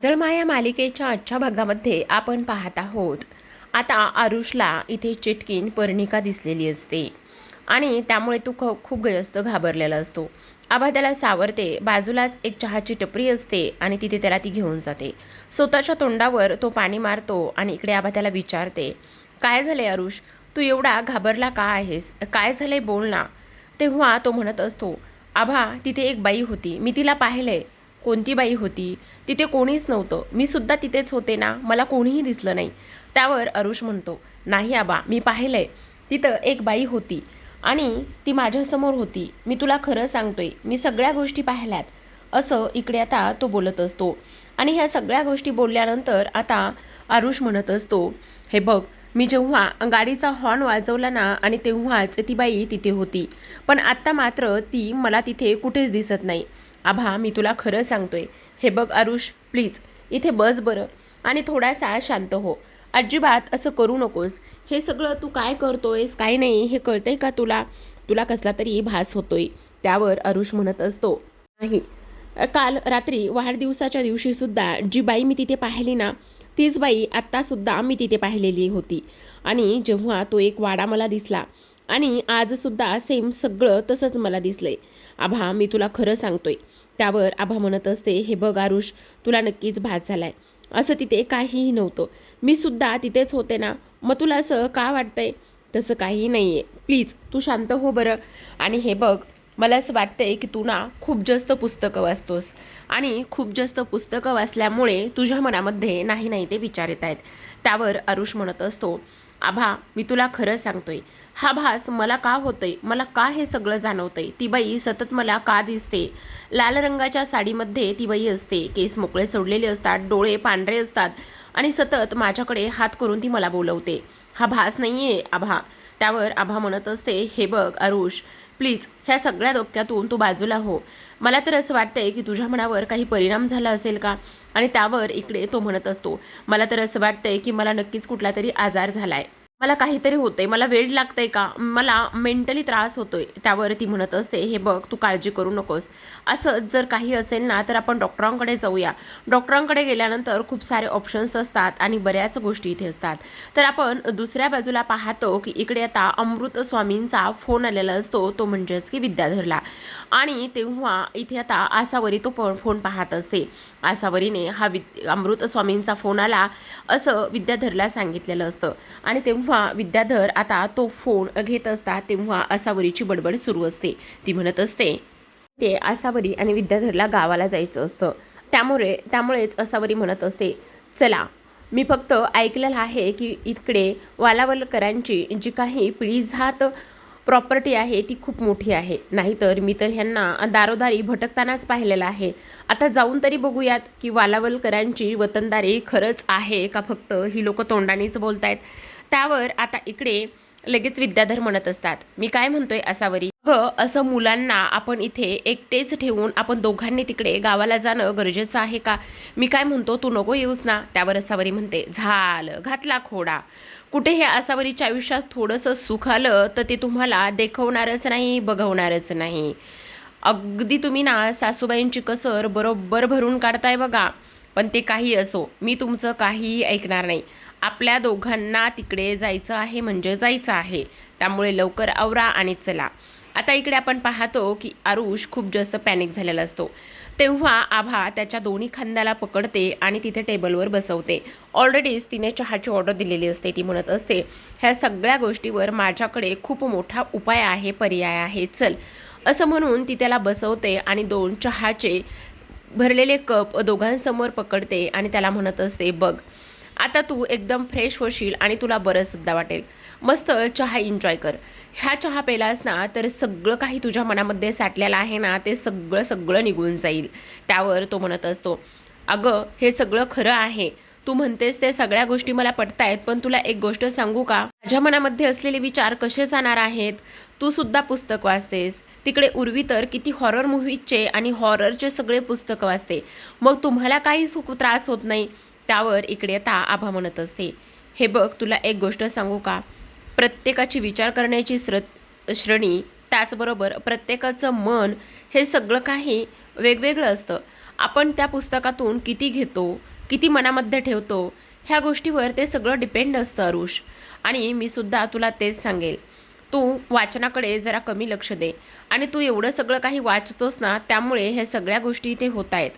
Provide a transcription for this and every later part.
जळमाया मालिकेच्या आजच्या भागामध्ये आपण पाहत आहोत आता आरुषला इथे चिटकीन पर्णिका दिसलेली असते. आणि त्यामुळे तो ख खूप गयस्त घाबरलेला असतो. आबा त्याला सावरते बाजूलाच एक चहाची टपरी असते आणि तिथे त्याला ती घेऊन जाते. स्वतःच्या तोंडावर तो पाणी मारतो आणि इकडे आबा त्याला विचारते काय झाले आरुष? तू एवढा घाबरला का आहेस? काय झालंय बोल ना. तेव्हा तो म्हणत असतो आभा तिथे एक बाई होती. मी तिला पाहिलंय. कोणती बाई होती तिथे कोणीच नव्हतं. मी सुद्धा तिथेच होते ना मला कोणीही दिसलं नाही. त्यावर अरुष म्हणतो नाही आबा मी पाहिलंय. तिथं एक बाई होती आणि ती माझ्यासमोर होती. मी तुला खरं सांगतोय मी सगळ्या गोष्टी पाहिल्यात. असं इकडे आता तो बोलत असतो. आणि ह्या सगळ्या गोष्टी बोलल्यानंतर आता आरुष म्हणत असतो हे बघ मी जेव्हा गाडीचा हॉर्न वाजवला ना आणि तेव्हाच ती बाई तिथे होती. पण आत्ता मात्र ती मला तिथे कुठेच दिसत नाही. आभा मी तुला खरं सांगतोय. हे बघ आरुष प्लीज इथे बस बरं आणि थोडासा शांत हो. अजिबात असं करू नकोस. हे सगळं तू काय करतोयस काय नाही हे कळतंय का तुला? तुला कसला तरी भास होतोय त्यावर अरुष म्हणत असतो. नाही. काल रात्री वाढदिवसाच्या दिवशीसुद्धा जी बाई मी तिथे पाहिली ना तीच बाई आत्तासुद्धा मी तिथे पाहिलेली होती. आणि जेव्हा तो एक वाडा मला दिसला आणि आजसुद्धा सेम सगळं तसंच मला दिसलंय. आभा मी तुला खरं सांगतोय त्यावर आभा म्हणत असते हे बघ आरुष तुला नक्कीच भास झालाय. असं तिथे काहीही नव्हतं. मी सुद्धा तिथेच होते ना. मग तुला असं का वाटतंय? तसं काहीही नाही आहे प्लीज तू शांत हो बरं. आणि हे बघ मला असं वाटतंय की तू ना खूप जास्त पुस्तकं वाचतोस. आणि खूप जास्त पुस्तकं वाचल्यामुळे तुझ्या मनामध्ये नाही नाही ते विचार येत आहेत. त्यावर आरुष म्हणत असतो आभा मी तुला खरं सांगतोय. हा भास मला का होतोय? मला का हे सगळं जाणवतंय? ती बाई सतत मला का दिसते? लाल रंगाच्या साडीमध्ये ती बाई असते. केस मोकळे सोडलेले असतात डोळे पांढरे असतात आणि सतत माझ्याकडे हात करून ती मला बोलवते. हा भास नाही आहे आभा. त्यावर आभा म्हणत असते हे बघ आरुष प्लीज ह्या सगळ्या धोक्यातून तू बाजूला हो. मला तर असं वाटतंय की तुझ्या मनावर काही परिणाम झाला असेल का? आणि त्यावर इकडे तो म्हणत असतो मला तर असं वाटतंय की मला नक्कीच कुठला तरी आजार झालाय. मला काहीतरी होतंय मला वेळ लागतंय का? मला मेंटली त्रास होतोय त्यावर ती म्हणत असते हे बघ तू काळजी करू नकोस. असं जर काही असेल ना तर आपण डॉक्टरांकडे जाऊया. डॉक्टरांकडे गेल्यानंतर खूप सारे ऑप्शन्स असतात आणि बऱ्याच गोष्टी इथे असतात. तर आपण दुसऱ्या बाजूला पाहतो की इकडे आता अमृत स्वामींचा फोन आलेला असतो तो म्हणजेच की विद्याधरला. आणि तेव्हा इथे आता आसावरी तो प फोन पाहत असते. आसावरीने हा विद अमृत स्वामींचा फोन आला असं विद्याधरला सांगितलेलं असतं. आणि तेव्हा विद्याधर आता तो फोन घेत असता तेव्हा आसावरीची बडबड सुरू असते. ती म्हणत असते ते आसावरी आणि विद्याधरला गावाला जायचं असतं. त्यामुळे त्यामुळेच आसावरी म्हणत असते चला मी फक्त ऐकलेलं आहे की इकडे वालावलकरांची जी काही पिढीजात प्रॉपर्टी आहे ती खूप मोठी आहे. नाहीतर मी तर ह्यांना दारोदारी भटकतानाच पाहिलेलं आहे. आता जाऊन तरी बघूयात की वालावलकरांची वतनदारी खरंच आहे का फक्त ही लोक तोंडानेच बोलतायत. त्यावर आता इकडे लगेच विद्याधर म्हणत असतात. मी काय म्हणतोय असावरी? ग असं मुलांना आपण इथे एकटेच ठेवून आपण दोघांनी तिकडे गावाला जाणं गरजेचं आहे का? मी काय म्हणतो तू नको येऊस ना त्यावर असावरी म्हणते. झालं घातला खोडा. कुठे हे असावरीच्या आयुष्यात थोडंसं सुख आलं तर ते तुम्हाला देखवणारच नाही बघवणारच नाही. अगदी तुम्ही ना सासूबाईंची कसर बरोबर भरून काढताय बघा. पण ते काही असो मी तुमचं काहीही ऐकणार नाही. आपल्या दोघांना तिकडे जायचं आहे म्हणजे जायचं आहे. त्यामुळे लवकर आवरा आणि चला. आता इकडे आपण पाहतो की आरुष खूप जास्त पॅनिक झालेला असतो. तेव्हा आभा त्याच्या दोन्ही खांद्याला पकडते आणि तिथे टेबलवर बसवते. ऑलरेडीच तिने चहाची ऑर्डर दिलेली असते ती म्हणत असते ह्या सगळ्या गोष्टीवर माझ्याकडे खूप मोठा उपाय आहे पर्याय आहे चल. असं म्हणून ती त्याला बसवते आणि दोन चहाचे भरलेले कप दोघांसमोर पकडते आणि त्याला म्हणत असते बघ आता तू एकदम फ्रेश होशील आणि तुला बरंसुद्धा वाटेल. मस्त चहा एन्जॉय कर. ह्या चहा पेलास ना तर सगळं काही तुझ्या मनामध्ये साठलेलं आहे ना ते सगळं सगळं निघून जाईल. त्यावर तो म्हणत असतो अगं हे सगळं खरं आहे. तू म्हणतेस ते सगळ्या गोष्टी मला पटतायत पण तुला एक गोष्ट सांगू का? माझ्या मनामध्ये असलेले विचार कसे जाणार आहेत? तू सुद्धा पुस्तक वाचतेस. तिकडे उर्वी तर किती हॉरर मूव्हीजचे आणि हॉररचे सगळे पुस्तकं वाचते. मग तुम्हाला काही सुख त्रास होत नाही. त्यावर इकडे आता आभा म्हणत असते. हे बघ तुला एक गोष्ट सांगू का? प्रत्येकाची विचार करण्याची श्र श्रेणी त्याचबरोबर प्रत्येकाचं मन हे सगळं काही वेगवेगळं असतं. आपण त्या पुस्तकातून किती घेतो किती मनामध्ये ठेवतो ह्या गोष्टीवर ते सगळं डिपेंड असतं अरुष. आणि मी सुद्धा तुला तेच सांगेल. तू वाचनाकडे जरा कमी लक्ष दे. आणि तू एवढं सगळं काही वाचतोस ना त्यामुळे हे सगळ्या गोष्टी इथे होत आहेत.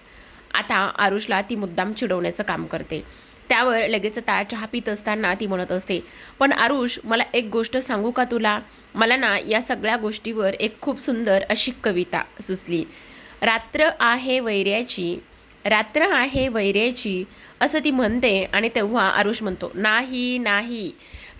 आता आरुषला ती मुद्दाम चिडवण्याचं काम करते. त्यावर लगेच आता चहा पित असताना ती म्हणत असते पण आरुष मला एक गोष्ट सांगू का तुला? मला ना या सगळ्या गोष्टीवर एक खूप सुंदर अशी कविता सुचली. रात्र आहे वैर्याची रात्र आहे वैर्याची असं ती म्हणते आणि तेव्हा आरुष म्हणतो नाही नाही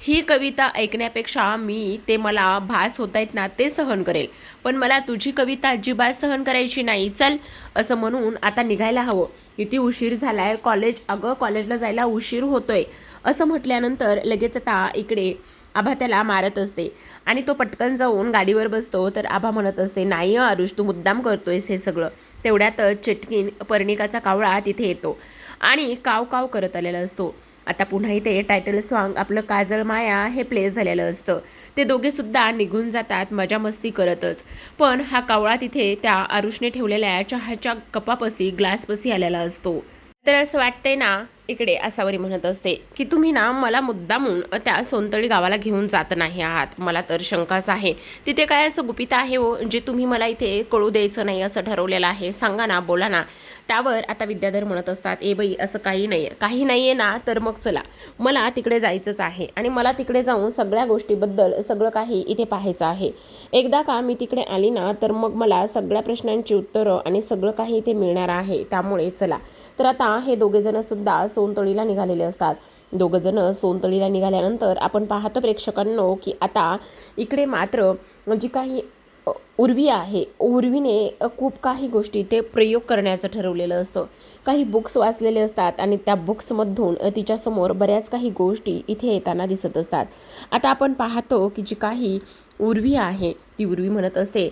ही कविता ऐकण्यापेक्षा मी ते मला भास होत आहेत ना ते सहन करेल. पण मला तुझी कविता अजिबात सहन करायची नाही. चल असं म्हणून आता निघायला हवं. किती उशीर झाला आहे कॉलेज अगं कॉलेजला जायला उशीर होतोय. असं म्हटल्यानंतर लगेच आता इकडे आभा त्याला मारत असते. आणि तो पटकन जाऊन गाडीवर बसतो. तर आभा म्हणत असते नाही आरुष तू मुद्दाम करतोयस हे सगळं. तेवढ्यातच चटकीन पर्णिकाचा कावळा तिथे येतो. आणि काव काव करत आलेला असतो. आता पुन्हा इथे टायटल सॉन्ग आपलं काजळ माया हे प्ले झालेलं असतं. ते दोघे सुद्धा निघून जातात मजा मस्ती करतच. पण हा कावळा तिथे त्या आरुषने ठेवलेल्या चहाच्या कपापसी ग्लासपसी आलेला असतो. तर असं वाटतंय ना इकडे असावरी म्हणत असते की तुम्ही ना मला मुद्दामून त्या सोनतळी गावाला घेऊन जात नाही आहात. मला तर शंकाच आहे. तिथे काय असं गुपित आहे हो जे तुम्ही मला इथे कळू द्यायचं नाही असं ठरवलेलं आहे? सांगा ना बोला ना. त्यावर आता विद्याधर म्हणत असतात ए बाई असं काही नाही आहे काही नाही आहे ना तर मग चला. मला तिकडे जायचंच आहे आणि मला तिकडे जाऊन सगळ्या गोष्टीबद्दल सगळं काही इथे पाहायचं आहे. एकदा का मी तिकडे आली ना तर मग मला सगळ्या प्रश्नांची उत्तरं आणि सगळं काही इथे मिळणार आहे. त्यामुळे चला. तर आता हे दोघेजण सुद्धा सोनतळीला निघालेले असतात. दोघंजण सोनतळीला निघाल्यानंतर आपण पाहतो प्रेक्षकांनो की आता इकडे मात्र जी काही उर्वी आहे उर्वीने खूप काही गोष्टी ते प्रयोग करण्याचं ठरवलेलं असतं. काही बुक्स वाचलेले असतात आणि त्या बुक्समधून तिच्यासमोर बऱ्याच काही गोष्टी इथे येताना दिसत असतात. आता आपण पाहतो की जी काही उर्वी आहे ती उर्वी म्हणत असते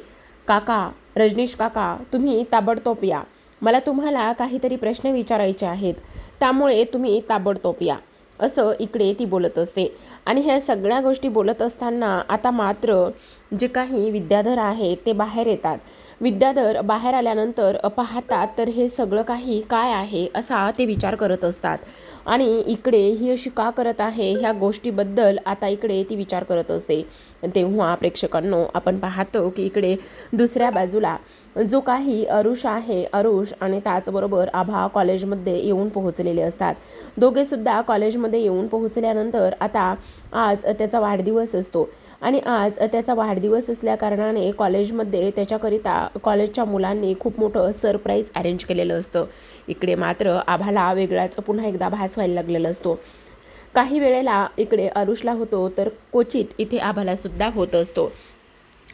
काका रजनीश काका तुम्ही ताबडतोब या. मला तुम्हाला काहीतरी प्रश्न विचारायचे आहेत. त्यामुळे तुम्ही ताबडतोब या. असं इकडे ती बोलत असते. आणि ह्या सगळ्या गोष्टी बोलत असताना आता मात्र जे काही विद्याधर आहेत ते बाहेर येतात. विद्याधर बाहेर आल्यानंतर पाहतात तर हे सगळं काही काय आहे? असा ते विचार करत असतात. आणि इकडे ही अशी का करत आहे ह्या गोष्टीबद्दल आता इकडे ती विचार करत असते. तेव्हा प्रेक्षकांनो आपण पाहतो की इकडे दुसऱ्या बाजूला जो काही अरुष आहे अरुष आणि त्याचबरोबर आभा कॉलेजमध्ये येऊन पोहोचलेले असतात. दोघेसुद्धा कॉलेजमध्ये येऊन पोहोचल्यानंतर आता आज त्याचा वाढदिवस असतो. आणि आज त्याचा वाढदिवस असल्या कारणाने कॉलेजमध्ये त्याच्याकरिता कॉलेजच्या मुलांनी खूप मोठं सरप्राईज अरेंज केलेलं असतं. इकडे मात्र आभाला वेगळाच पुन्हा एकदा भास व्हायला लागलेला असतो. काही वेळेला इकडे अरुषला होतो तर क्वचित इथे आभालासुद्धा होत असतो.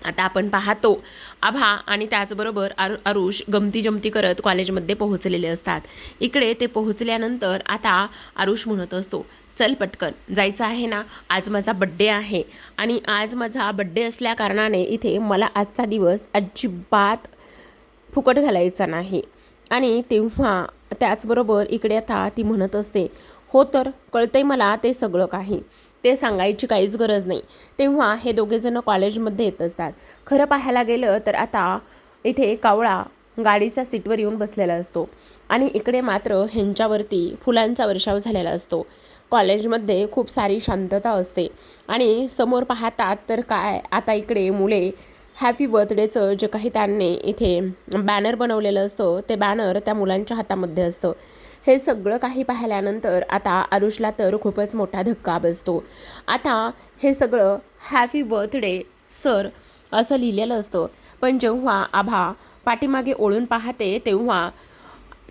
आता आपण पाहतो आभा आणि त्याचबरोबर अरु अरुष गमती जमती करत कॉलेजमध्ये पोहोचलेले असतात. इकडे ते पोहोचल्यानंतर आता आरुष म्हणत असतो चल पटकन जायचं आहे ना? आज माझा बड्डे आहे. आणि आज माझा बड्डे असल्या कारणाने इथे मला आजचा दिवस अजिबात फुकट घालायचा नाही. आणि तेव्हा त्याचबरोबर इकडे आता ती म्हणत असते हो तर कळतंय मला ते सगळं काही. ते सांगायची काहीच गरज नाही. तेव्हा हे दोघेजणं कॉलेजमध्ये येत असतात. खरं पाहायला गेलं तर आता इथे कावळा गाडीच्या सीटवर येऊन बसलेला असतो. आणि इकडे मात्र ह्यांच्यावरती फुलांचा वर्षाव झालेला असतो. कॉलेजमध्ये खूप सारी शांतता असते. आणि समोर पाहतात तर काय? आता इकडे मुले हॅपी बर्थडेचं जे काही त्यांनी इथे बॅनर बनवलेलं असतं ते बॅनर त्या मुलांच्या हातामध्ये असतं. हे सगळं काही पाहिल्यानंतर आता आरुषला तर खूपच मोठा धक्का बसतो. आता हे सगळं हॅपी बर्थडे सर असं लिहिलेलं असतं. पण जेव्हा आभा पाठीमागे ओळून पाहते तेव्हा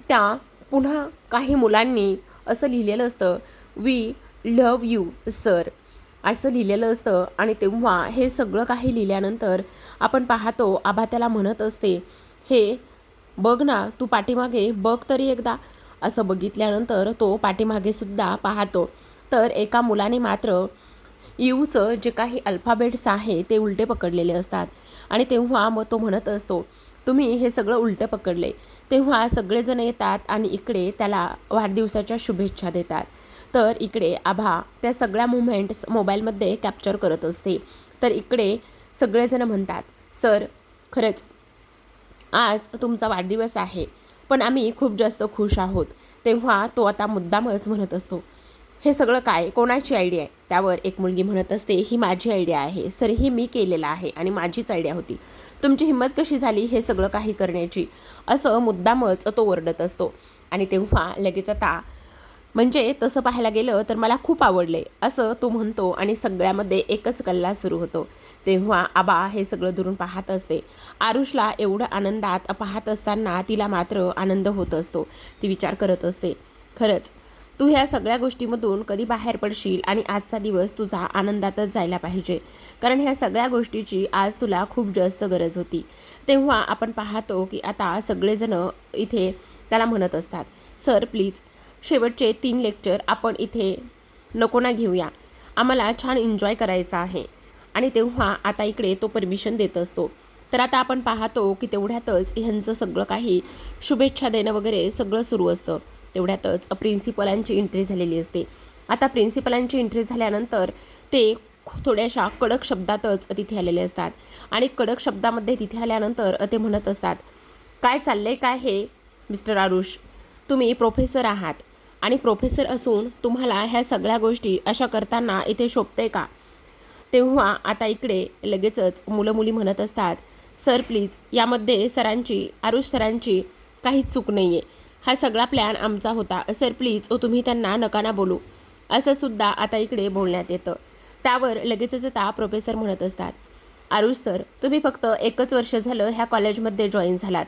त्या पुन्हा काही मुलांनी असं लिहिलेलं असतं वी लव यू सर असं लिहिलेलं असतं आणि तेव्हा हे सगळं काही लिहिल्यानंतर आपण पाहतो आभा त्याला म्हणत असते हे बघ ना तू पाठीमागे बघ तरी एकदा. असं बघितल्यानंतर तो पाठीमागे सुद्धा पाहतो. तर एका मुलाने मात्र यूचं जे काही अल्फाबेट्स आहे ते उलटे पकडलेले असतात. आणि तेव्हा मग तो म्हणत असतो तुम्ही हे सगळं उलटे पकडले. तेव्हा सगळेजण येतात आणि इकडे त्याला वाढदिवसाच्या शुभेच्छा देतात. तर इकडे आभा त्या सगळ्या मुवमेंट्स मोबाईलमध्ये कॅप्चर करत असते. तर इकडे सगळेजण म्हणतात सर खरंच आज तुमचा वाढदिवस आहे पण आम्ही खूप जास्त खुश आहोत. तेव्हा तो आता मुद्दामच म्हणत असतो हे सगळं काय? कोणाची आयडिया आहे? त्यावर एक मुलगी म्हणत असते ही माझी आयडिया आहे. सर ही मी केलेलं आहे आणि माझीच आयडिया होती. तुमची हिंमत कशी झाली हे सगळं काही करण्याची? असं मुद्दामच तो ओरडत असतो. आणि तेव्हा लगेच आता म्हणजे तसं पाहायला गेलं तर मला खूप आवडले असं तो म्हणतो आणि सगळ्यामध्ये एकच कल्ला सुरू होतो. तेव्हा आबा हे सगळं दुरून पाहत असते. आरुषला एवढं आनंदात पाहत असताना तिला मात्र आनंद होत असतो. ती विचार करत असते खरंच तू ह्या सगळ्या गोष्टीमधून कधी बाहेर पडशील आणि आजचा दिवस तुझा आनंदातच जायला पाहिजे. कारण ह्या सगळ्या गोष्टीची आज तुला खूप जास्त गरज होती. तेव्हा आपण पाहतो की आता सगळेजण इथे त्याला म्हणत असतात सर प्लीज शेवटचे तीन लेक्चर आपण इथे नको ना घेऊया. आम्हाला छान एन्जॉय करायचा आहे. आणि तेव्हा आता इकडे तो परमिशन देत असतो. तर आता आपण पाहतो की तेवढ्यातच ह्यांचं सगळं काही शुभेच्छा देणं वगैरे सगळं सुरू असतं. तेवढ्यातच प्रिन्सिपलांची एंट्री झालेली असते. आता प्रिन्सिपलांची एंट्री झाल्यानंतर ते थोड्याशा कडक शब्दातच तिथे आलेले असतात. आणि कडक शब्दामध्ये तिथे आल्यानंतर ते म्हणत असतात काय चाललंय? काय हे? मिस्टर आरुष तुम्ही प्रोफेसर आहात. आणि प्रोफेसर असून तुम्हाला ह्या सगळ्या गोष्टी अशा करताना इथे शोभते का? तेव्हा आता इकडे लगेचच मुलं मुली म्हणत असतात सर प्लीज यामध्ये सरांची आरुष सरांची काहीच चूक नाही आहे हा सगळा प्लॅन आमचा होता. सर प्लीज ओ तुम्ही त्यांना नकाना बोलू. असं सुद्धा आता इकडे बोलण्यात येतं. त्यावर लगेचच आता प्रोफेसर म्हणत असतात आरुष सर तुम्ही फक्त एकच वर्ष झालं ह्या कॉलेजमध्ये जॉईन झालात.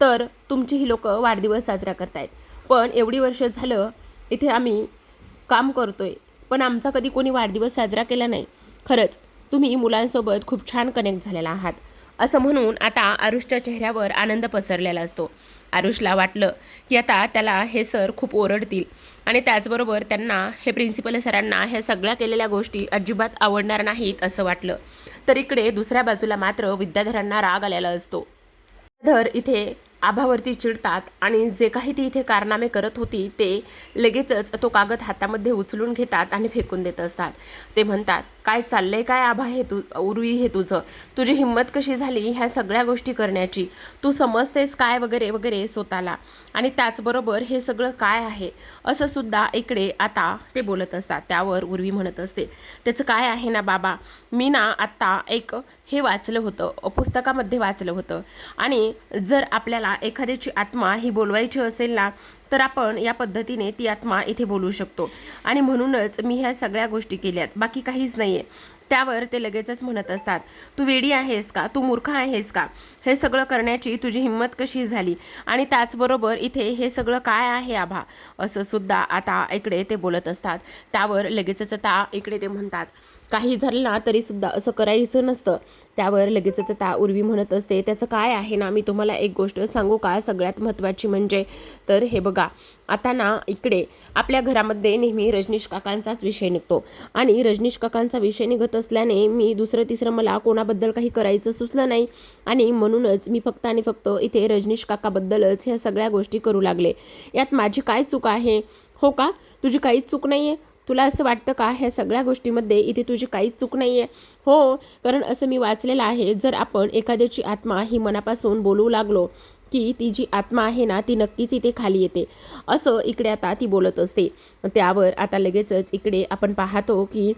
तर तुमची ही लोकं वाढदिवस साजरा करतायत. पण एवढी वर्ष झालं इथे आम्ही काम करतो आहे पण आमचा कधी कोणी वाढदिवस साजरा केला नाही. खरंच तुम्ही मुलांसोबत खूप छान कनेक्ट झालेला आहात. असं म्हणून आता आरुषच्या चेहऱ्यावर आनंद पसरलेला असतो. आरुषला वाटलं की आता त्याला हे सर खूप ओरडतील आणि त्याचबरोबर त्यांना हे प्रिन्सिपल सरांना ह्या सगळ्या केलेल्या गोष्टी अजिबात आवडणार नाहीत असं वाटलं. तर इकडे दुसऱ्या बाजूला मात्र विद्याधरांना राग आलेला असतो. धर इथे आभावरती चिडतात आणि जे काही ती इथे कारनामे करत होती ते लगेचच तो कागद हातामध्ये उचलून घेतात आणि फेकून देत असतात. ते म्हणतात काय चाललंय काय आभा हे तू उर्वी हे तुझं? तुझी हिंमत कशी झाली ह्या सगळ्या गोष्टी करण्याची? तू समजतेस काय वगैरे वगैरे स्वतःला. आणि त्याचबरोबर हे सगळं काय आहे? असं सुद्धा इकडे आता ते बोलत असतात. त्यावर उर्वी म्हणत असते. त्याचं काय आहे ना बाबा? मी ना आत्ता एक हे वाचलं होतं पुस्तकामध्ये वाचलं होतं. आणि जर आपल्याला एखाद्याची आत्मा ही बोलवायची असेल ना तर आपण या पद्धतीने ती आत्मा इथे बोलू शकतो. आणि म्हणूनच मी ह्या सगळ्या गोष्टी केल्यात. बाकी काहीच नाही आहे त्यावर ते लगेचच म्हणत असतात तू वेडी आहेस का? तू मूर्ख आहेस का? हे सगळं करण्याची तुझी हिंमत कशी झाली? आणि त्याचबरोबर इथे हे सगळं काय आहे आभा? असं सुद्धा आता इकडे ते बोलत असतात. त्यावर लगेचच आता इकडे ते म्हणतात काही झालं ना तरीसुद्धा असं करायचं नसतं. त्यावर लगेचच ता उर्वी म्हणत असते त्याचं काय आहे ना? मी तुम्हाला एक गोष्ट सांगू का? सगळ्यात महत्त्वाची म्हणजे? तर हे बघा आता ना इकडे आपल्या घरामध्ये नेहमी रजनीश काकांचाच विषय निघतो. आणि रजनीश काकांचा विषय निघत असल्याने मी दुसरं तिसरं मला कोणाबद्दल काही करायचं सुचलं नाही. आणि म्हणूनच मी फक्त आणि फक्त इथे रजनीश काकाबद्दलच ह्या सगळ्या गोष्टी करू लागले. यात माझी काय चूक आहे? हो का? तुझी काहीच चूक नाही आहे तुला असं वाटतं का ह्या सगळ्या गोष्टीमध्ये इथे तुझी काहीच चूक नाही आहे हो कारण असं मी वाचलेलं आहे. जर आपण एखाद्याची आत्मा ही मनापासून बोलू लागलो की ती जी आत्मा आहे ना ती नक्कीच इथे खाली येते. असं इकडे आता ती बोलत असते. त्यावर आता लगेचच इकडे आपण पाहतो की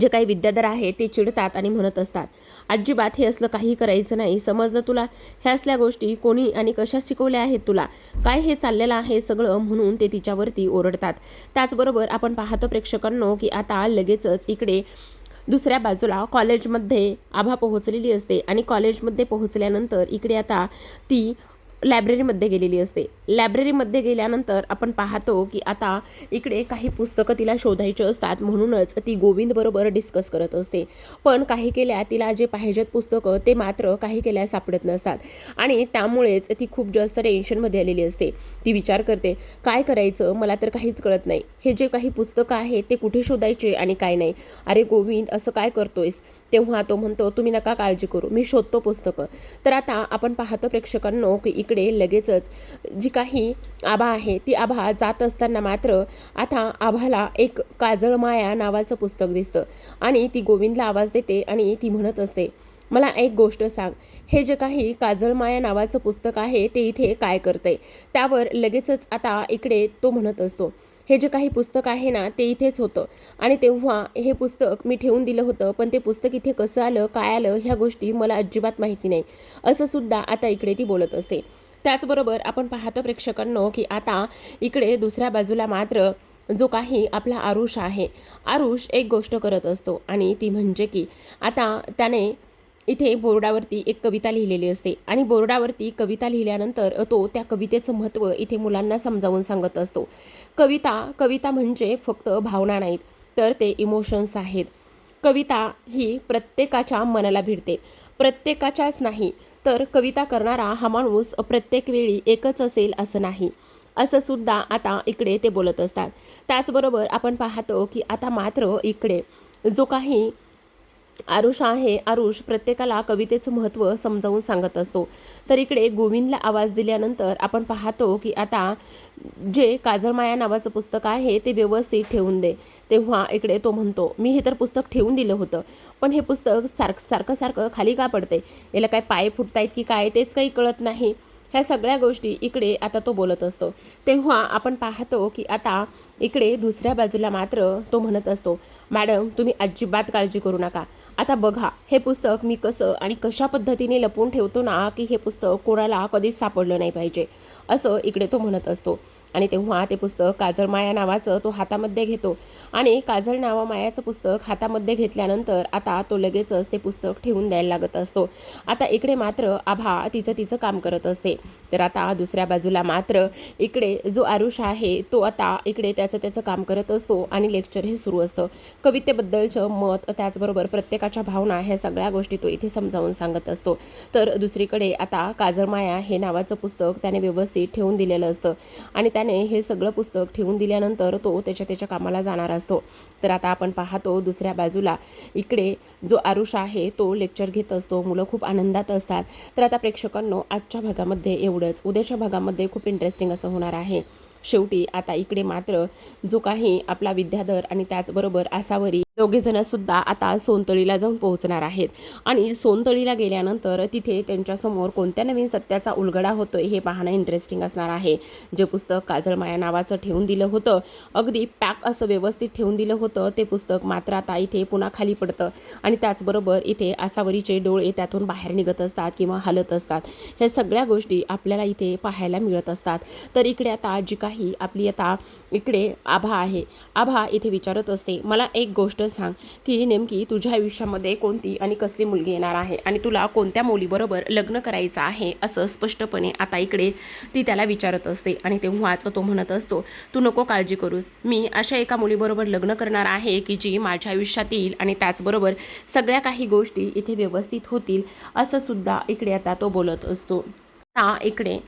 जे काही विद्याधर आहे ते चिडतात आणि म्हणत असतात. अजिबात हे असलं काही करायचं नाही. समजलं तुला? ह्या असल्या गोष्टी कोणी आणि कशा शिकवल्या आहेत तुला? काय हे चाललेलं आहे सगळं म्हणून ते तिच्यावरती ओरडतात. त्याचबरोबर आपण पाहतो प्रेक्षकांनो की आता लगेचच इकडे दुसऱ्या बाजूला कॉलेजमध्ये आभा पोहोचलेली असते आणि कॉलेजमध्ये पोहोचल्यानंतर इकडे आता ती लायब्ररीमध्ये गेलेली असते. लायब्ररीमध्ये गेल्यानंतर आपण पाहतो की आता इकडे काही पुस्तकं तिला शोधायची असतात. म्हणूनच ती गोविंदबरोबर डिस्कस करत असते. पण काही केल्या तिला जे पाहिजेत पुस्तकं ते मात्र काही केल्या सापडत नसतात. आणि त्यामुळेच ती खूप जास्त टेन्शनमध्ये आलेली असते. ती विचार करते काय करायचं? मला तर काहीच कळत नाही. हे जे काही पुस्तकं आहेत ते कुठे शोधायचे आणि काय नाही? अरे गोविंद असं काय करतोयस? तेव्हा तो म्हणतो तुम्ही नका काळजी करू मी शोधतो पुस्तकं. तर आता आपण पाहतो प्रेक्षकांनो की इकडे लगेचच जी काही आभा आहे ती आभा जात असताना मात्र आता आभाला एक काजळ माया नावाचं पुस्तक दिसतं आणि ती गोविंदला आवाज देते आणि ती म्हणत असते मला एक गोष्ट सांग हे जे काही काजळमाया नावाचं पुस्तक आहे ते इथे काय करतंय? त्यावर लगेचच आता इकडे तो म्हणत असतो हे जे काही पुस्तक आहे ना ते इथेच होतं. आणि तेव्हा हे पुस्तक मी ठेवून दिलं होतं पण ते पुस्तक इथे कसं आलं काय आलं ह्या गोष्टी मला अजिबात माहिती नाही. असं सुद्धा आता इकडे ती बोलत असते. त्याचबरोबर आपण पाहतो प्रेक्षकांनो की आता इकडे दुसऱ्या बाजूला मात्र जो काही आपला आरुष आहे आरुष एक गोष्ट करत असतो. आणि ती म्हणजे की आता त्याने इथे बोर्डावरती एक कविता लिहिलेली असते. आणि बोर्डावरती कविता लिहिल्यानंतर तो त्या कवितेचं महत्त्व इथे मुलांना समजावून सांगत असतो. कविता कविता म्हणजे फक्त भावना नाहीत तर ते इमोशन्स आहेत. कविता ही प्रत्येकाच्या मनाला भिडते. प्रत्येकाच्याच नाही तर कविता करणारा हा माणूस प्रत्येक वेळी एकच असेल असं नाही. असं सुद्धा आता इकडे ते बोलत असतात. त्याचबरोबर आपण पाहतो की आता मात्र इकडे जो काही आरुष आहे. आरुष प्रत्येकाला कवितेचं महत्त्व समजावून सांगत असतो. तर इकडे गोविंदला आवाज दिल्यानंतर आपण पाहतो की आता जे काजळमाया नावाचं पुस्तक आहे ते व्यवस्थित ठेवून दे. तेव्हा इकडे तो म्हणतो मी हे तर पुस्तक ठेवून दिलं होतं पण हे पुस्तक सारखं सारखं सारखं खाली का पडते याला काय पाय फुटतायत की काय? तेच काही कळत नाही. ह्या सगळ्या गोष्टी इकडे आता तो बोलत असतो. तेव्हा आपण पाहतो की आता इकडे दुसऱ्या बाजूला मात्र तो म्हणत असतो मॅडम तुम्ही अजिबात काळजी करू नका. आता बघा हे पुस्तक मी कसं आणि कशा पद्धतीने लपवून ठेवतो ना की हे पुस्तक कोणाला कधीच सापडलं नाही पाहिजे. असं इकडे तो म्हणत असतो. आणि तेव्हा ते पुस्तक काजळ माया नावाचं तो हातामध्ये घेतो. आणि काजळ नावा मायाचं पुस्तक हातामध्ये घेतल्यानंतर आता तो लगेचच ते पुस्तक ठेवून द्यायला लागत असतो. आता इकडे मात्र आभा तिचं तिचं काम करत असते. तर आता दुसऱ्या बाजूला मात्र इकडे जो आरुष आहे तो आता इकडे त्याचं त्याचं काम करत असतो आणि लेक्चर हे सुरू असतं. कवितेबद्दलचं मत त्याचबरोबर प्रत्येकाच्या भावना ह्या सगळ्या गोष्टी तो इथे समजावून सांगत असतो. तर दुसरीकडे आता काजळमाया हे नावाचं पुस्तक त्याने व्यवस्थित ठेवून दिलेलं असतं. आणि त्याने हे सगळं पुस्तक ठेवून दिल्यानंतर तो त्याच्या त्याच्या कामाला जाणार असतो. तर आता आपण पाहतो दुसऱ्या बाजूला. इकडे जो आरुष आहे तो लेक्चर घेत असतो. मुलं खूप आनंदात असतात. तर आता प्रेक्षकांनो आजच्या भागामध्ये एवढंच. उद्याच्या भागामध्ये खूप इंटरेस्टिंग असं होणार आहे. शेवटी आता इकडे मात्र जो काही आपला विद्याधर आणि त्याचबरोबर आसावरी दोघेजण सुद्धा आता सोनतळीला जाऊन पोहोचणार आहेत. आणि सोनतळीला गेल्यानंतर तिथे त्यांच्यासमोर कोणत्या नवीन सत्याचा उलगडा होतोय हे पाहणं इंटरेस्टिंग असणार आहे. जे पुस्तक काजळमाया नावाचं ठेवून दिलं होतं अगदी पॅक असं व्यवस्थित ठेवून दिलं होतं ते पुस्तक मात्र आता इथे पुन्हा खाली पडतं. आणि त्याचबरोबर इथे आसावरीचे डोळे त्यातून बाहेर निघत असतात किंवा हलत असतात. ह्या सगळ्या गोष्टी आपल्याला इथे पाहायला मिळत असतात. तर इकडे आता जी काही आपली आता इकडे आभा आहे. आभा इथे विचारत असते मला एक गोष्ट सांग की नेमकी तुझ्या आयुष्यामध्ये कोणती आणि कसली मुलगी येणार आहे आणि तुला कोणत्या मुलीबरोबर लग्न करायचं आहे असं स्पष्टपणे आता इकडे ती त्याला विचारत असते आणि तेव्हाच तो म्हणत असतो तू नको काळजी करूस. मी अशा एका मुलीबरोबर लग्न करणार आहे की जी माझ्या आयुष्यात येईल आणि त्याचबरोबर सगळ्या काही गोष्टी इथे व्यवस्थित होतील असं सुद्धा इकडे आता तो बोलत असतो. आता इकडे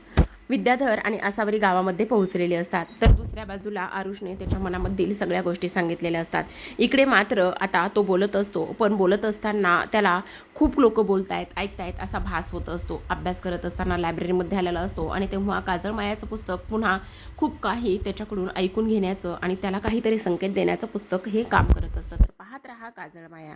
विद्याधर आणि आसावरी गावामध्ये पोहोचलेले असतात. तर दुसऱ्या बाजूला आरुषने त्याच्या मनामधील सगळ्या गोष्टी सांगितलेल्या असतात. इकडे मात्र आता तो बोलत असतो पण बोलत असताना त्याला खूप लोक बोलतायत ऐकतायत असा भास होत असतो. अभ्यास करत असताना लायब्ररीमध्ये आलेला असतो आणि तेव्हा काजळमायाचं पुस्तक पुन्हा खूप काही त्याच्याकडून ऐकून घेण्याचं आणि त्याला काहीतरी संकेत देण्याचं पुस्तक हे काम करत असतं. तर पाहत राहा काजळमाया.